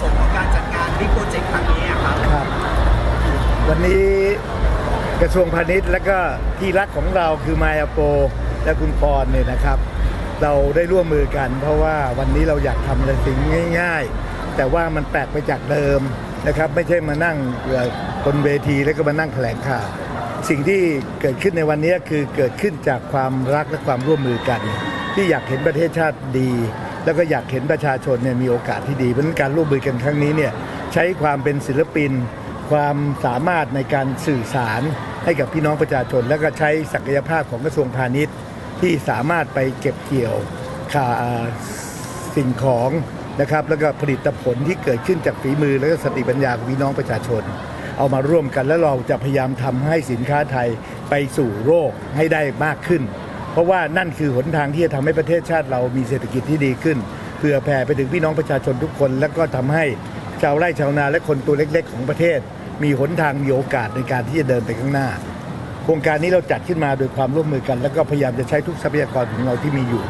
สงค์ของการจัดงานบิ๊กโปรเจกต์ครั้งนี้อะครับครับ วันนี้กระทรวงพาณิชย์และก็ที่รักของเราคือมายาโปและคุณปอนเนี่ยนะครับ เราได้ร่วมมือกัน เพราะว่าวันนี้เราอยากทำอะไรสิ่งง่าย ๆ แต่ว่ามันแปลกไปจากเดิมนะครับ ไม่ใช่มานั่งบนเวทีแล้วก็มานั่งแถลงข่าว สิ่งที่เกิดขึ้นในวันนี้คือเกิดขึ้นจากความรักและความร่วมมือกัน ที่อยากเห็นประเทศชาติดี แล้วก็อยากเห็นประชาชนเนี่ยมีโอกาสที่ดีเพราะฉะนั้นการร่วมมือกันครั้งนี้เนี่ยใช้ความเป็นศิลปิน ความสามารถในการสื่อสารให้กับพี่น้องประชาชน แล้วก็ใช้ศักยภาพของกระทรวงพาณิชย์ ที่สามารถไปเก็บเกี่ยวค่าสิ่งของนะครับแล้วก็ผลิตผลที่เกิดขึ้นจากฝีมือ แล้วก็สติปัญญาของพี่น้องประชาชน เอามาร่วมกันแล้วเราจะพยายามทำให้สินค้าไทยไปสู่โลกให้ได้มากขึ้น ราะว่านั่นคือหนทางที่จะทำให้ประเทศชาติเรามีเศรษฐกิจที่ดีขึ้นเพื่อแผ่ไปถึงพี่น้องประชาชนทุกคน แล้วก็ทำให้ชาวไร่ชาวนาและคนตัวเล็ก ๆ ของประเทศ มีหนทางมีโอกาสในการที่จะเดินไปข้างหน้า โครงการนี้เราจัดขึ้นมาโดยความร่วมมือกัน แล้วก็พยายามจะใช้ทุกทรัพยากรของเราที่มีอยู่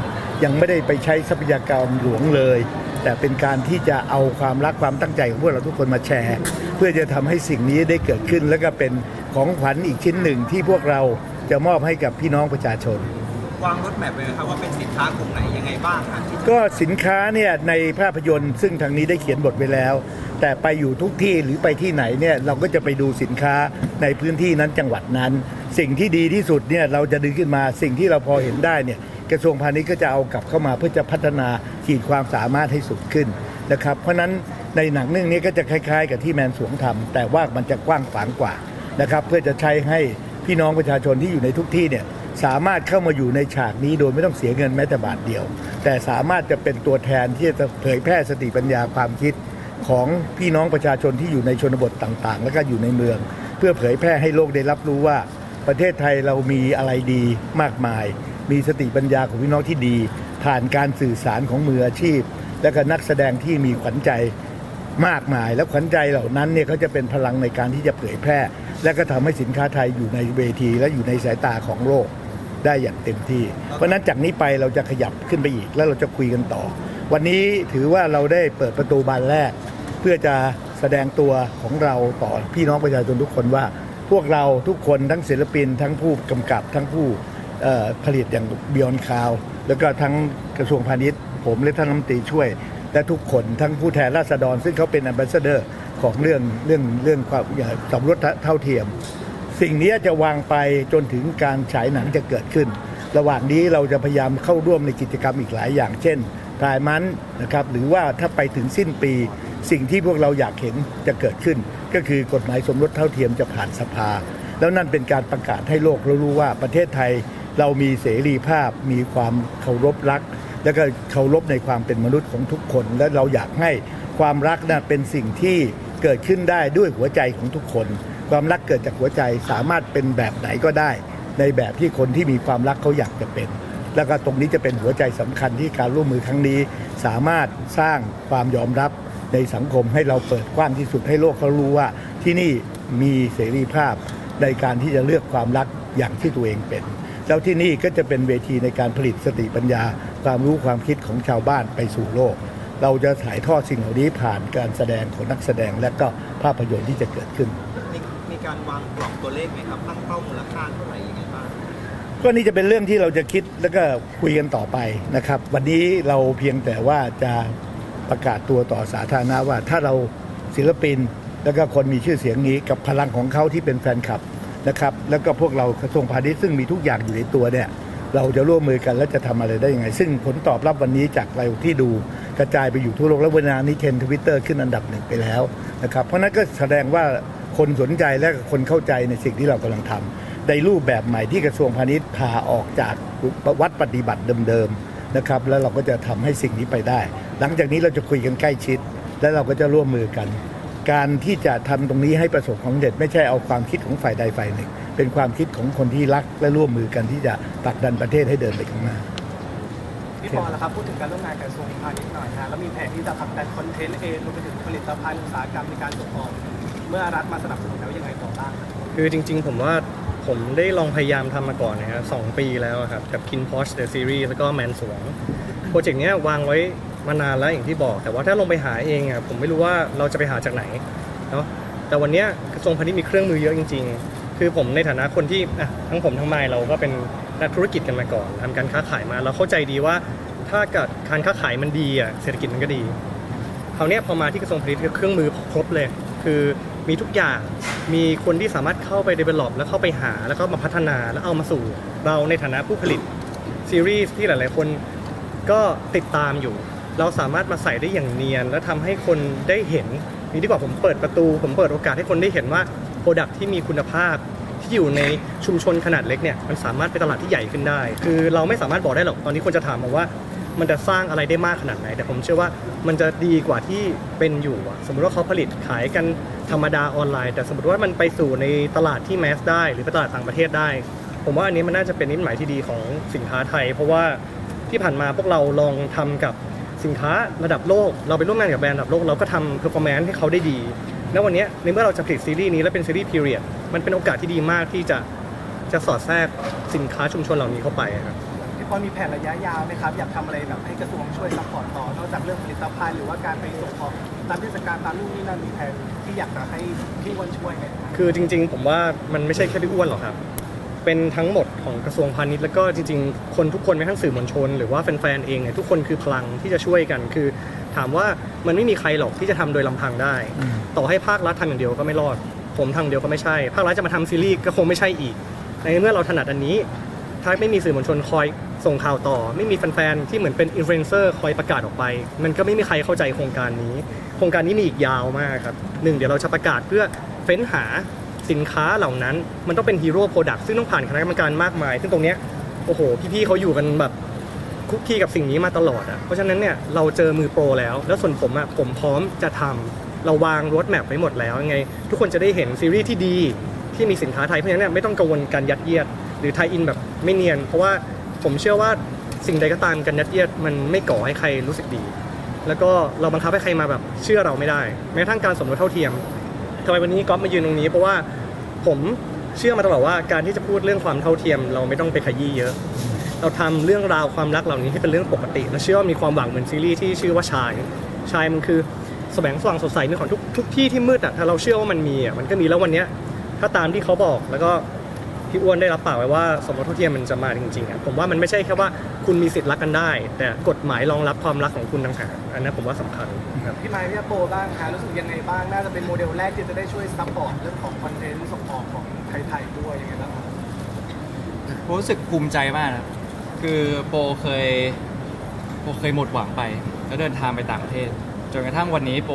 ยังไม่ได้ไปใช้ทรัพยากรหลวงเลย แต่เป็นการที่จะเอาความรักความตั้งใจของพวกเราทุกคนมาแชร์ เพื่อจะทำให้สิ่งนี้ได้เกิดขึ้น แล้วก็เป็นของขวัญอีกชิ้นหนึ่งที่พวกเราจะมอบให้กับพี่น้องประชาชน วางรถแมพไว้นะครับว่าเป็นสินค้ากลุ่มไหนยังไงบ้างครับก็สินค้าเนี่ยในภาพยนตร์ซึ่งทางนี้ได้เขียนบทไว้แล้ว แต่ไปอยู่ทุกที่หรือไปที่ไหนเนี่ยเราก็จะไปดูสินค้าในพื้นที่นั้นจังหวัดนั้น สิ่งที่ดีที่สุดเนี่ยเราจะดึงขึ้นมาสิ่งที่เราพอเห็นได้เนี่ยกระทรวงพาณิชย์ก็จะเอากลับเข้ามาเพื่อจะพัฒนาขีดความสามารถให้สุดขึ้นนะครับเพราะฉะนั้นในหนังเรื่องนี้ก็จะคล้าย ๆ กับที่แมนสวงทำแต่ว่ามันจะกว้างขวางกว่านะครับเพื่อจะใช้ให้พี่น้องประชาชนที่อยู่ในทุกที่เนี่ย สามารถเข้ามาอยู่ในฉากนี้โดยไม่ต้องเสียเงินแม้แต่บาทเดียว แต่สามารถจะเป็นตัวแทนที่จะเผยแพร่สติปัญญาความคิดของพี่น้องประชาชนที่อยู่ในชนบทต่างๆ แล้วก็อยู่ในเมือง เพื่อเผยแพร่ให้โลกได้รับรู้ว่า ประเทศไทยเรามีอะไรดีมากมาย มีสติปัญญาของพี่น้องที่ดี ผ่านการสื่อสารของมืออาชีพ และก็นักแสดงที่มีขวัญใจมากมาย แล้วขวัญใจเหล่านั้นเนี่ยเขาจะเป็นพลังในการที่จะเผยแพร่ และก็ทำให้สินค้าไทยอยู่ในเวที และอยู่ในสายตาของโลก ได้อย่างเต็มที่ เพราะนั้นจากนี้ไปเราจะขยับขึ้นไปอีก แล้วเราจะคุยกันต่อ วันนี้ถือว่าเราได้เปิดประตูบานแรก เพื่อจะแสดงตัวของเราต่อพี่น้องประชาชนทุกคนว่า พวกเราทุกคนทั้งศิลปิน ทั้งผู้กำกับทั้งผู้ผลิตอย่างเบียนคาวแล้วก็ทั้งกระทรวงพาณิชย์ ผมและท่านรัฐมนตรีช่วยและทุกคนทั้งผู้แทนราษฎร ซึ่งเขาเป็น a m b a s s a d o r ของเรื่องเรื่องเรื่องความอย่างสมรสเท่าเทียม สิ่งนี้จะวางไปจนถึงการฉายหนังจะเกิดขึ้น ระหว่างนี้เราจะพยายามเข้าร่วมในกิจกรรมอีกหลายอย่าง เช่นพายมันนะครับหรือว่าถ้าไปถึงสิ้นปี สิ่งที่พวกเราอยากเห็นจะเกิดขึ้น ก็คือกฎหมายสมรสเท่าเทียมจะผ่านสภา แล้วนั่นเป็นการประกาศให้โลกรู้ว่าประเทศไทยเรามีเสรีภาพ มีความเคารพรัก แล้วก็เคารพในความเป็นมนุษย์ของทุกคน และเราอยากให้ความรักนะเป็นสิ่งที่เกิดขึ้นได้ด้วยหัวใจของทุกคน ความรักเกิดจากหัวใจสามารถเป็นแบบไหนก็ได้ ในแบบที่คนที่มีความรักเขาอยากจะเป็น แล้วก็ตรงนี้จะเป็นหัวใจสำคัญที่การร่วมมือครั้งนี้ สามารถสร้างความยอมรับในสังคมให้เราเปิดกว้างที่สุดให้โลกเขารู้ว่า ที่นี่มีเสรีภาพในการที่จะเลือกความรักอย่างที่ตัวเองเป็น แล้วที่นี่ก็จะเป็นเวทีในการผลิตสติปัญญา ความรู้ความคิดของชาวบ้านไปสู่โลก เราจะถ่ายทอดสิ่งเหล่านี้ผ่านการแสดงของนักแสดงและก็ภาพยนตร์ที่จะเกิดขึ้น มีการวางกรอบตัวเลขไหมครับตั้งเป้ามูลค่าเท่าไหร่ยังไงบ้างก็นี่จะเป็นเรื่องที่เราจะคิดแล้วก็คุยกันต่อไปนะครับ วันนี้เราเพียงแต่ว่าจะประกาศตัวต่อสาธารณะว่าถ้าเราศิลปิน แล้วก็คนมีชื่อเสียงนี้กับพลังของเขาที่เป็นแฟนคลับนะครับ แล้วก็พวกเรากระทรวงพาณิชย์ซึ่งมีทุกอย่างอยู่ในตัวเนี่ยเราจะร่วมมือกันแล้วจะทำอะไรได้ยังไง ซึ่งผลตอบรับวันนี้จากเราที่ดูกระจายไปอยู่ทั่วโลกแล้วเวลานี้เทรนทวิตเตอร์ขึ้นอันดับหนึ่งไปแล้วนะครับ เพราะนั้นก็แสดงว่า คนสนใจและคนเข้าใจในสิ่งที่เรากำลังทำในรูปแบบใหม่ที่กระทรวงพาณิชย์พาออกจากวัดปฏิบัติเดิมๆนะครับ แล้วเราก็จะทำให้สิ่งนี้ไปได้ หลังจากนี้เราจะคุยกันใกล้ชิด และเราก็จะร่วมมือกัน การที่จะทำตรงนี้ให้ประสบความสำเร็จไม่ใช่เอาความคิดของฝ่ายใดฝ่ายหนึ่ง เป็นความคิดของคนที่รักและร่วมมือกันที่จะผลักดันประเทศให้เดินไปข้างหน้าพี่ปอละครับพูดถึงการร่วมงานกับกระทรวงพาณิชย์หน่อยฮะแล้วมีแผนที่จะผลักดันคอนเทนต์เองรวมไปถึงผลิตภัณฑ์อุตสาหกรรมในการส่งออก เมื่อรัฐมาสนับสนุนแล้วยังไงต่อบ้างครับคือจริง ๆ ผมว่าผมได้ลองพยายามทำมาก่อนนะครับสองปีแล้วอะครับกับ Kin Posh The Series แล้วก็แมนสวงโปรเจกต์เนี้ยวางไว้มานานแล้วอย่างที่บอก แต่ว่าถ้าลงไปหาเองอะผมไม่รู้ว่าเราจะไปหาจากไหนเนาะแต่วันเนี้ยกระทรวงพาณิชย์มีเครื่องมือเยอะจริง ๆ คือผมในฐานะคนที่อะทั้งผมทั้งไมค์เราก็เป็นนักธุรกิจกันมาก่อนทำการค้าขายมาเราเข้าใจดีว่าถ้าเกิดการค้าขายมันดีอะเศรษฐกิจมันก็ดี คราวเนี้ยพอมาที่กระทรวงพาณิชย์เครื่องมือครบเลย คือ มีทุกอย่างมีคนที่สามารถเข้าไป develop แล้วเข้าไปหาแล้วก็มาพัฒนาแล้วเอามาสู่เราในฐานะผู้ผลิตซีรีส์ที่หลาย ๆ คนก็ติดตามอยู่ เราสามารถมาใส่ได้อย่างเนียน และทำให้คนได้เห็นนี่ดีกว่าผมเปิดประตู ผมเปิดโอกาสให้คนได้เห็นว่าโปรดักที่มีคุณภาพที่อยู่ในชุมชนขนาดเล็กเนี่ยมันสามารถเป็นตลาดที่ใหญ่ขึ้นได้ คือเราไม่สามารถบอกได้หรอกตอนนี้คนจะถามมาว่า มันจะสร้างอะไรได้มากขนาดไหน แต่ผมเชื่อว่ามันจะดีกว่าที่เป็นอยู่สมมติว่าเขาผลิตขายกัน ธรรมดาออนไลน์ แต่สมมติว่ามันไปสู่ในตลาดที่แมสได้ หรือไปตลาดต่างประเทศได้ ผมว่าอันนี้มันน่าจะเป็นนิมิตหมายที่ดีของสินค้าไทย เพราะว่าที่ผ่านมาพวกเราลองทำกับสินค้าระดับโลก เราไปร่วมงานกับแบรนด์ระดับโลกเราก็ทำเพอร์ฟอร์แมนซ์ให้เขาได้ดี แล้ววันนี้ในเมื่อเราจะผลิตซีรีส์นี้และเป็นซีรีส์พีเรียดมันเป็นโอกาสที่ดีมากที่จะจะสอดแทรกสินค้าชุมชนเหล่านี้เข้าไปครับ พอมีแผนระยะยาวไหมครับ อยากทำอะไรแบบให้กระทรวงช่วยซัพพอร์ตต่อ นอกจากเรื่องผลิตภัณฑ์หรือว่าการไปส่งออกตามเทศกาลตามนู่นนี่นั่นมีแผนที่อยากจะให้พี่อ้วนช่วยไหมคือจริง ๆ ผมว่ามันไม่ใช่แค่พี่อ้วนหรอกครับ เป็นทั้งหมดของกระทรวงพาณิชย์แล้วก็จริง ๆ คนทุกคนไม่ทั้งสื่อมวลชน หรือว่าแฟนๆเองเนี่ยทุกคนคือพลังที่จะช่วยกันคือ ถามว่ามันไม่มีใครหรอกที่จะทำโดยลำพังได้ ต่อให้ภาครัฐทำอย่างเดียวก็ไม่รอด ผมทำอย่างเดียวก็ไม่ใช่ ภาครัฐจะมาทำซีรีส์ก็คงไม่ใช่อีก ในเมื่อเราถนัดอันนี้ ถ้าไม่มีสื่อมวลชนคอย ส่งข่าวต่อ ไม่มีแฟนๆที่เหมือนเป็นอินฟลูเอนเซอร์คอยประกาศออกไป มันก็ไม่มีใครเข้าใจโครงการนี้ โครงการนี้มีอีกยาวมากครับหนึ่งเดี๋ยวเราจะประกาศเพื่อเฟ้นหาสินค้าเหล่านั้น มันต้องเป็นฮีโร่โปรดักต์ซึ่งต้องผ่านคณะกรรมการมากมาย ซึ่งตรงเนี้ยโอ้โห พี่ๆเขาอยู่กันแบบคุกคีกับสิ่งนี้มาตลอดอะเพราะฉะนั้นเนี่ยเราเจอมือโปรแล้ว แล้วส่วนผมอะผมพร้อมจะทำเราวางรถแมพไว้หมดแล้วไง ทุกคนจะได้เห็นซีรีส์ที่ดีที่มีสินค้าไทยเพราะฉะนั้นเนี่ยไม่ต้องกังวลการยัดเยียด หรือไทยอินแบบไม่เนียน เพราะว่า ผมเชื่อว่าสิ่งใดก็ตามการยัดเยียดมันไม่ก่อให้ใครรู้สึกดี แล้วก็เราบังคับให้ใครมาแบบเชื่อเราไม่ได้ แม้กระทั่งการสมรสเท่าเทียมทำไมวันนี้ก๊อฟมายืนตรงนี้เพราะว่าผมเชื่อมาตลอดว่าการที่จะพูดเรื่องความเท่าเทียม เราไม่ต้องไปขยี้เยอะ เราทำเรื่องราวความรักเหล่านี้ให้เป็นเรื่องปกติและเชื่อว่ามีความหวังเหมือนซีรีส์ที่ชื่อว่าชาย ชายมันคือแสวงสว่างสดใสในของทุกทุกที่ที่มืดอะถ้าเราเชื่อว่ามันมีอะมันก็มีแล้ววันเนี้ยถ้าตามที่เขาบอกแล้วก็ พี่อ้วนได้รับปากไว้ว่าสมรสเท่าเทียมมันจะมาจริงๆอะผมว่ามันไม่ใช่แค่ว่าคุณมีสิทธิ์รักกันได้ แต่กฎหมายรองรับความรักของคุณต่างหากอันนั้นผมว่าสำคัญครับพี่ไมค์พี่โปบ้างฮะรู้สึกยังไงบ้าง น่าจะเป็นโมเดลแรกที่จะได้ช่วยซัพพอร์ตเรื่องของคอนเทนต์ส่งออกของไทยๆด้วยยังไงบ้างครับผมรู้สึกภูมิใจมากนะครับคือโปเคยโปเคยหมดหวังไป แล้วเดินทางไปต่างประเทศ จนกระทั่งวันนี้โป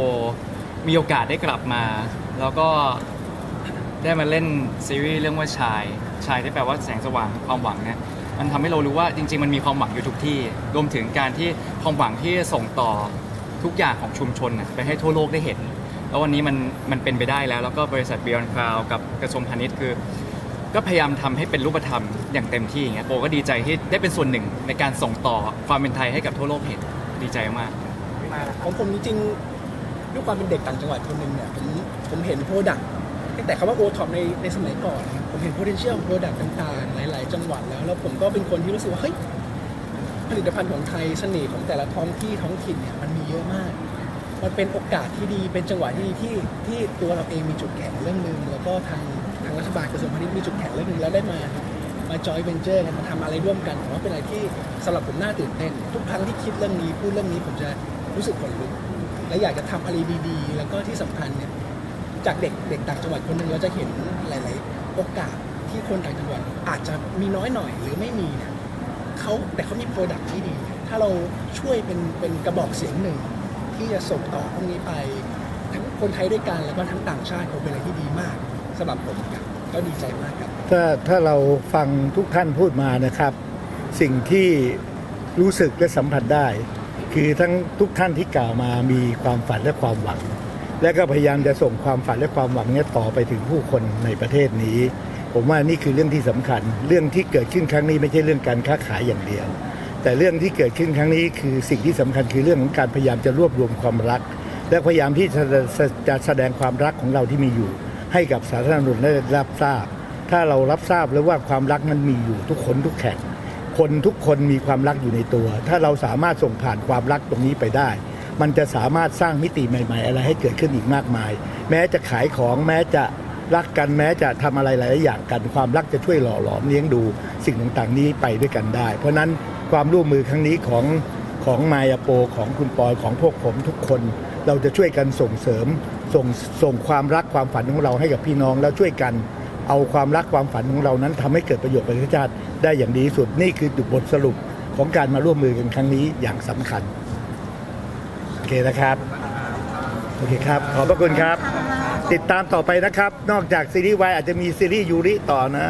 มีโอกาสได้กลับมา แล้วก็ ได้มาเล่นซีรีส์เรื่องว่าชายชายที่แปลว่าแสงสว่างความหวังเนี่ยมันทำให้เรารู้ว่าจริง ๆ มันมีความหวังอยู่ทุกที่ รวมถึงการที่ความหวังที่จะส่งต่อทุกอย่างของชุมชนไปให้ทั่วโลกได้เห็น แล้ววันนี้มันมันเป็นไปได้แล้ว แล้วก็บริษัท Beyond Cloud กับกระทรวงพาณิชย์คือ ก็พยายามทำให้เป็นรูปธรรมอย่างเต็มที่อย่างเงี้ยโปก็ดีใจที่ได้เป็นส่วนหนึ่งในการส่งต่อความเป็นไทยให้กับทั่วโลกเห็นดีใจมากพี่ไมค์ล่ะครับของผมจริงๆด้วยความเป็นเด็กต่างจังหวัดคนหนึ่งเนี่ยผมผมเห็นโปรดักต ตั้งแต่คำว่าโอท็อปในในสมัยก่อนนะผมเห็น potential ของโปรดักต์ต่างๆ หลาย ๆ จังหวัดแล้ว แล้วผมก็เป็นคนที่รู้สึกว่า เฮ้ย ผลิตภัณฑ์ของไทยเสน่ห์ของแต่ละท้องที่ท้องถิ่นเนี่ยมันมีเยอะมาก มันเป็นโอกาสที่ดีเป็นจังหวะที่ดีที่ที่ตัวเราเองมีจุดแข็งเรื่องหนึ่งแล้วก็ทางทางรัฐบาลกระทรวงพาณิชย์มีจุดแข็งเรื่องหนึ่งแล้วได้มามาจอยเวนเจอร์กันมาทำอะไรร่วมกันผมว่าเป็นอะไรที่สำหรับผมน่าตื่นเต้น ทุกครั้งที่คิดเรื่องนี้พูดเรื่องนี้ผมจะรู้สึกขนลุกและอยากจะทำอะไรดีๆ แล้วก็ที่สำคัญเนี่ย จากเด็กเด็กต่างจังหวัดคนหนึ่งเราจะเห็นหลาย ๆ โอกาสที่คนต่างจังหวัดอาจจะมีน้อยหน่อยหรือไม่มีเนี่ยเขาแต่เขามีโปรดักที่ดี ถ้าเราช่วยเป็นเป็นกระบอกเสียงหนึ่ง ที่จะส่งต่อพวกนี้ไป ทั้งคนไทยด้วยกันแล้วก็ทั้งต่างชาติคงเป็นอะไรที่ดีมากสำหรับผมครับก็ดีใจมากครับ ถ้าถ้าเราฟังทุกท่านพูดมานะครับ สิ่งที่รู้สึกและสัมผัสได้ คือทั้งทุกท่านที่กล่าวมามีความฝันและความหวัง และก็พยายามจะส่งความฝันและความหวังนี้ต่อไปถึงผู้คนในประเทศนี้ ผมว่านี่คือเรื่องที่สำคัญ เรื่องที่เกิดขึ้นครั้งนี้ไม่ใช่เรื่องการค้าขายอย่างเดียว แต่เรื่องที่เกิดขึ้นครั้งนี้คือสิ่งที่สำคัญคือเรื่องของการพยายามจะรวบรวมความรัก และพยายามที่จะจะแสดงความรักของเราที่มีอยู่ ให้กับสาธารณชนได้รับทราบ ถ้าเรารับทราบแล้วว่าความรักนั้นมีอยู่ทุกคนทุกแข่งคนทุกคนมีความรักอยู่ในตัว ถ้าเราสามารถส่งผ่านความรักตรงนี้ไปได้ มันจะสามารถสร้างมิติใหม่ ๆ อะไรให้เกิดขึ้นอีกมากมาย แม้จะขายของแม้จะรักกันแม้จะทำอะไรหลายๆอย่างกัน ความรักจะช่วยหล่อหลอมเลี้ยงดูสิ่งต่างๆนี้ไปด้วยกันได้ เพราะนั้นความร่วมมือครั้งนี้ของของมายาโปของคุณปอยของพวกผมทุกคน เราจะช่วยกันส่งเสริมส่งส่งความรักความฝันของเราให้กับพี่น้องแล้วช่วยกันเอาความรักความฝันของเรานั้นทำให้เกิดประโยชน์ประเทศชาติได้อย่างดีที่สุดนี่คือจุดบทสรุปของการมาร่วมมือกันครั้งนี้อย่างสำคัญ อเคนะครับ โอเคครับ ขอบพระคุณครับ ติดตามต่อไปนะครับ นอกจากซีรีส์วายอาจจะมีซีรีส์ยูริต่อนะ